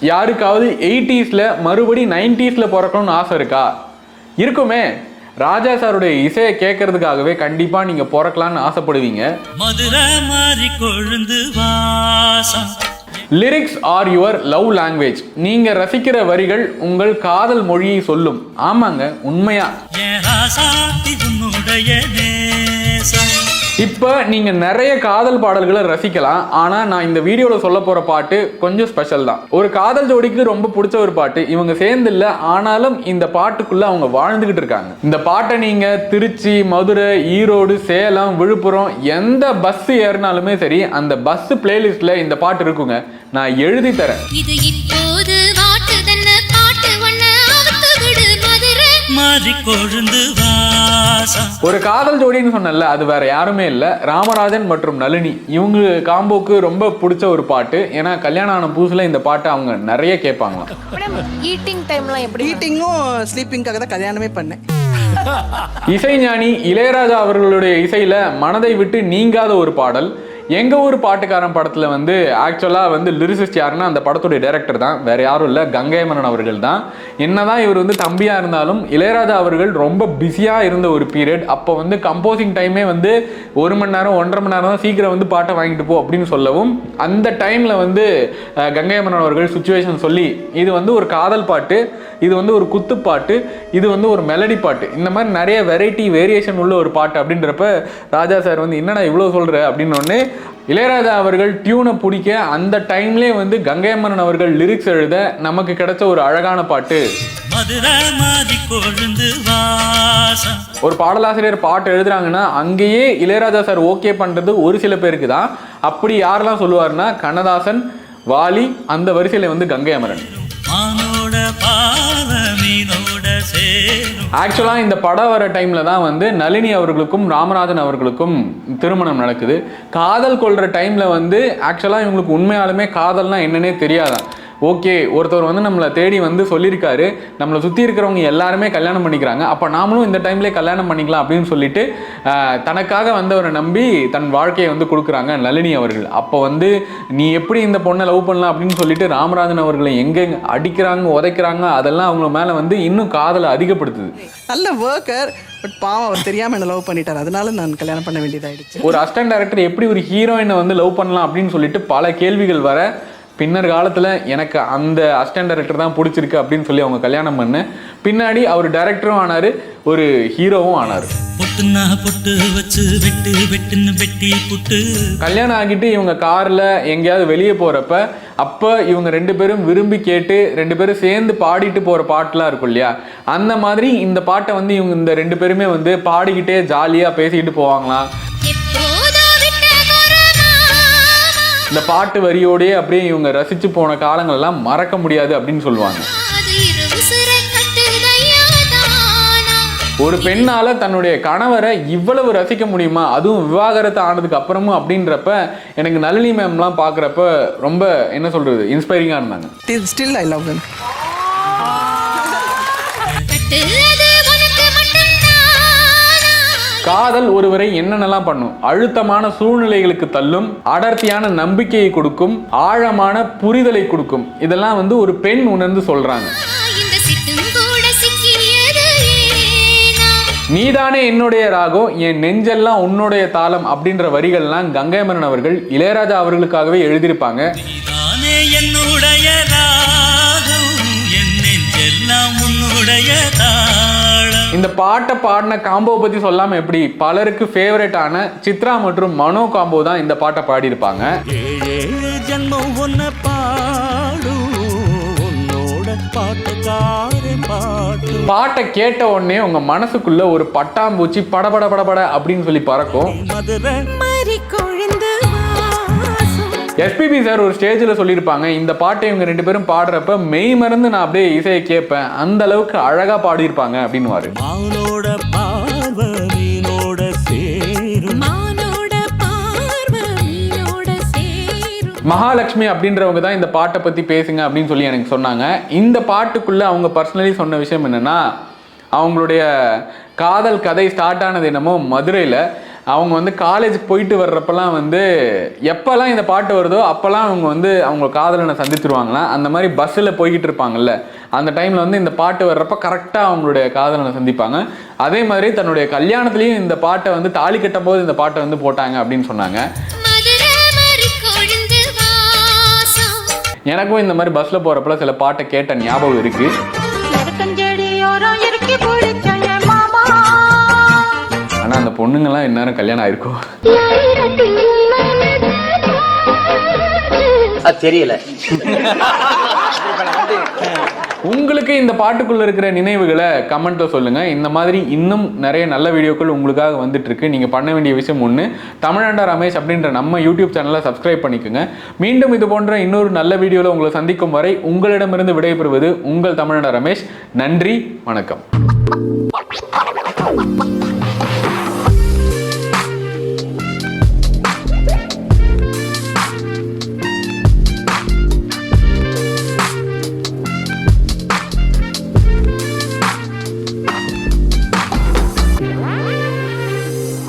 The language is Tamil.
யாருக்காவது எயிட்டிஸில் மறுபடி நைன்டிஸில் பிறக்கணும்னு ஆசை இருக்கா? இருக்குமே. ராஜா சாருடைய இசையை கேட்கறதுக்காகவே கண்டிப்பாக நீங்கள் பிறக்கலான்னு ஆசைப்படுவீங்க. Lyrics are your love language நீங்கள் ரசிக்கிற வரிகள் உங்கள் காதல் மொழியை சொல்லும். ஆமாங்க உண்மையா? இப்போ நீங்கள் நிறைய காதல் பாடல்களை ரசிக்கலாம். ஆனால் நான் இந்த வீடியோவில் சொல்ல போகிற பாட்டு கொஞ்சம் ஸ்பெஷல் தான். ஒரு காதல் ஜோடிக்கு ரொம்ப பிடிச்ச ஒரு பாட்டு. இவங்க சேர்ந்து இல்லை ஆனாலும் இந்த பாட்டுக்குள்ளே அவங்க வாழ்ந்துக்கிட்டு இருக்காங்க. இந்த பாட்டை நீங்கள் திருச்சி மதுரை ஈரோடு சேலம் விழுப்புரம் எந்த பஸ் ஏறினாலுமே சரி அந்த பஸ் பிளேலிஸ்ட்டில் இந்த பாட்டு இருக்குங்க. நான் எழுதி தரேன். மாறி கொழுந்து ஒரு காதல் ஜோடின்னு சொன்னல அது வேற யாருமே இல்லை. ராமராஜன் மற்றும் நளினி இவங்க காம்போக்கு ரொம்ப பிடிச்ச ஒரு பாட்டு. ஏன்னா கல்யாணம் ஆன புதுசுல இந்த பாட்டை அவங்க நிறைய கேட்பாங்களாம் மேடம் ஈட்டிங் டைம்லாம் எப்படி? ஈட்டிங்கும் ஸ்லீப்பிங்காக தான் கல்யாணமே பண்ணேன். இசைஞானி இளையராஜா அவர்களுடைய இசையில மனதை விட்டு நீங்காத ஒரு பாடல். எங்க ஊர் பாட்டுக்காரன் படத்துல வந்து ஆக்சுவலா வந்து லிரிசிஸ்ட் யாருன்னா அந்த படத்துடைய டைரக்டர் தான். வேற யாரும் இல்ல கங்கைமரன் அவர்கள் தான். என்னதான் இவர் வந்து தம்பியா இருந்தாலும் இளையராஜா அவர்கள் ரொம்ப பிஸியா இருந்த ஒரு பீரியட் அப்போ வந்து கம்போசிங் டைமே வந்து ஒரு மணி நேரம் ஒன்றரை மணி நேரம் தான் சீக்கிரம் வந்து பாட்டை வாங்கிட்டு போ அப்படின்னு சொல்லவும் அந்த டைம்ல வந்து அஹ், கங்கைமரன் அவர்கள் சுச்சுவேஷன் சொல்லி இது வந்து ஒரு காதல் பாட்டு இது வந்து ஒரு குத்துப்பாட்டு இது வந்து ஒரு மெலடி பாட்டு. இந்த மாதிரி நிறைய வெரைட்டி வேரியேஷன் உள்ள ஒரு பாட்டு அப்படின்றப்ப ராஜா சார் வந்து என்னடா இவ்வளோ சொல்கிற அப்படின்னு இளையராஜா அவர்கள் டியூனை பிடிக்க அந்த டைம்லேயே வந்து கங்கையம்மன் அவர்கள் லிரிக்ஸ் எழுத நமக்கு கிடைச்ச ஒரு அழகான பாட்டு. ஒரு பாடலாசிரியர் பாட்டு எழுதுறாங்கன்னா அங்கேயே இளையராஜா சார் ஓகே பண்ணுறது ஒரு சில பேருக்கு தான். அப்படி யாரெல்லாம் சொல்லுவாருன்னா கண்ணதாசன் வாலி அந்த வரிசையில் வந்து கங்கை அமரன் ஆக்சுவலாக இந்த படம் வர டைமில் தான் வந்து நளினி அவர்களுக்கும் ராமராஜன் அவர்களுக்கும் திருமணம் நடக்குது. காதல் கொள்கிற டைமில் வந்து ஆக்சுவலாக இவங்களுக்கு உண்மையாலுமே காதல்னா என்னன்னே தெரியாதான். ஓகே ஒருத்தர் வந்து நம்மளை தேடி வந்து சொல்லியிருக்காரு. நம்மளை சுற்றி இருக்கிறவங்க எல்லாருமே கல்யாணம் பண்ணிக்கிறாங்க. அப்போ நாமளும் இந்த டைம்லேயே கல்யாணம் பண்ணிக்கலாம் அப்படின்னு சொல்லிட்டு தனக்காக வந்தவரை நம்பி தன் வாழ்க்கையை வந்து கொடுக்குறாங்க நளினி அவர்கள். அப்போ வந்து நீ எப்படி இந்த பொண்ணை லவ் பண்ணலாம்? அப்படின்னு சொல்லிட்டு ராமராஜன் அவர்களை எங்கே அடிக்கிறாங்க உதைக்கிறாங்க அதெல்லாம் அவங்க மேலே வந்து இன்னும் காதலை அதிகப்படுத்துது. நல்ல ஒர்க்கர் பட் பாவம் அவர் தெரியாம என்ன லவ் பண்ணிட்டார். அதனால நான் கல்யாணம் பண்ண வேண்டியதாயிடுச்சு. ஒரு அசிஸ்டன்ட் டைரக்டர் எப்படி ஒரு ஹீரோயினை வந்து லவ் பண்ணலாம் அப்படின்னு சொல்லிட்டு பல கேள்விகள் வர பின்னர் காலத்தில் எனக்கு அந்த அசிஸ்டன்ட் டைரக்டர் தான் பிடிச்சிருக்கு அப்படின்னு சொல்லி அவங்க கல்யாணம் பண்ண. பின்னாடி அவர் டைரக்டரும் ஆனார் ஒரு ஹீரோவும் ஆனார். கல்யாணம் ஆகிட்டு இவங்க காரில் எங்கேயாவது வெளியே போகிறப்ப அப்போ இவங்க ரெண்டு பேரும் விரும்பி கேட்டு ரெண்டு பேரும் சேர்ந்து பாடிட்டு போகிற பாட்டுலாம் இருக்கும் இல்லையா? அந்த மாதிரி இந்த பாட்டை வந்து இவங்க இந்த ரெண்டு பேருமே வந்து பாடிக்கிட்டே ஜாலியாக பேசிக்கிட்டு போவாங்களாம். இந்த பாட்டு வரியோடயே அப்படியே இவங்க ரசித்து போன காலங்களெல்லாம் மறக்க முடியாது அப்படின்னு சொல்லுவாங்க. ஒரு பெண்ணால தன்னுடைய கணவரை இவ்வளவு ரசிக்க முடியுமா? அதுவும் விவாகரத்து ஆனதுக்கு அப்புறமும் அப்படின்றப்ப எனக்கு நளினி மேம்லாம் பார்க்குறப்ப ரொம்ப என்ன சொல்றது இன்ஸ்பைரிங்காக இருந்தாங்க. ஸ்டில் ஐ லவ் காதல் ஒருவரை என்னென்னலாம் பண்ணும்? அழுத்தமான சூழ்நிலைகளுக்கு தள்ளும் அடர்த்தியான நம்பிக்கையை கொடுக்கும் ஆழமான புரிதலை கொடுக்கும். இதெல்லாம் வந்து ஒரு பெண் உணர்ந்து சொல்றாங்க. நீதானே என்னுடைய ராகம் என் நெஞ்செல்லாம் உன்னுடைய தாளம் அப்படின்ற வரிகள்லாம் கங்கைமரன் அவர்கள் இளையராஜா அவர்களுக்காகவே எழுதியிருப்பாங்க. இந்த பாட்டை பாடின காம்போ பத்தி சொல்லாம எப்படி? பலருக்கு ஃபேவரட்டான சித்ரா மற்றும் மனோ காம்போ தான் இந்த பாட்டை பாடியிருப்பாங்க. ஜன்மம் பாடும் பாட்டை கேட்ட உடனே உங்க மனசுக்குள்ள ஒரு பட்டாம்பூச்சி படபட படபட அப்படின்னு சொல்லி பறக்கும். எஸ்பிபி சார் ஒரு ஸ்டேஜில் சொல்லியிருப்பாங்க இந்த பாட்டை இவங்க ரெண்டு பேரும் பாடுறப்ப மெய் மறந்து நான் அப்படியே இசையை கேட்பேன் அந்த அளவுக்கு அழகா பாடியிருப்பாங்க அப்படின்னுவாரு. மகாலட்சுமி அப்படின்றவங்க தான் இந்த பாட்டை பற்றி பேசுங்க அப்படின்னு சொல்லி எனக்கு சொன்னாங்க. இந்த பாட்டுக்குள்ளே அவங்க பர்சனலி சொன்ன விஷயம் என்னென்னா அவங்களுடைய காதல் கதை ஸ்டார்ட் ஆனது என்னமோ மதுரையில். அவங்க வந்து காலேஜ் போயிட்டு வர்றப்பெல்லாம் வந்து எப்போல்லாம் இந்த பாட்டு வருதோ அப்போல்லாம் அவங்க வந்து அவங்க காதலனை சந்திச்சிருவாங்களாம் அந்த மாதிரி பஸ்ஸில் போய்கிட்டு இருப்பாங்கல்ல. அந்த டைமில் வந்து இந்த பாட்டு வர்றப்ப கரெக்டாக அவங்களுடைய காதலனை சந்திப்பாங்க. அதே மாதிரி தன்னுடைய கல்யாணத்துலேயும் இந்த பாட்டை வந்து தாலி கட்டும் போது இந்த பாட்டை வந்து போட்டாங்க அப்படின்னு சொன்னாங்க. எனக்கும் இந்த மாதிரி பஸ்ஸில் போகிறப்பல சில பாட்டை கேட்ட ஞாபகம் இருக்குது பொண்ணுங்கெல்லாம் இந்நேரம் கல்யாணம் ஆயிருக்கும் தெரியல. உங்களுக்கு இந்த பாட்டுக்குள்ள இருக்கிற நினைவுகளை கமெண்ட்ல சொல்லுங்க. இந்த மாதிரி இன்னும் நிறைய நல்ல வீடியோக்கள் உங்களுக்காக வந்துட்டு இருக்கு நீங்க பண்ண வேண்டிய விஷயம் ஒன்று தமிழாண்டா ரமேஷ் அப்படின்ற நம்ம யூடியூப் சேனலை சப்ஸ்கிரைப் பண்ணிக்கோங்க. மீண்டும் இது போன்ற இன்னொரு நல்ல வீடியோவில் உங்களை சந்திக்கும் வரை உங்களிடமிருந்து விடைபெறுவது உங்கள் தமிழாண்டா ரமேஷ். நன்றி வணக்கம்.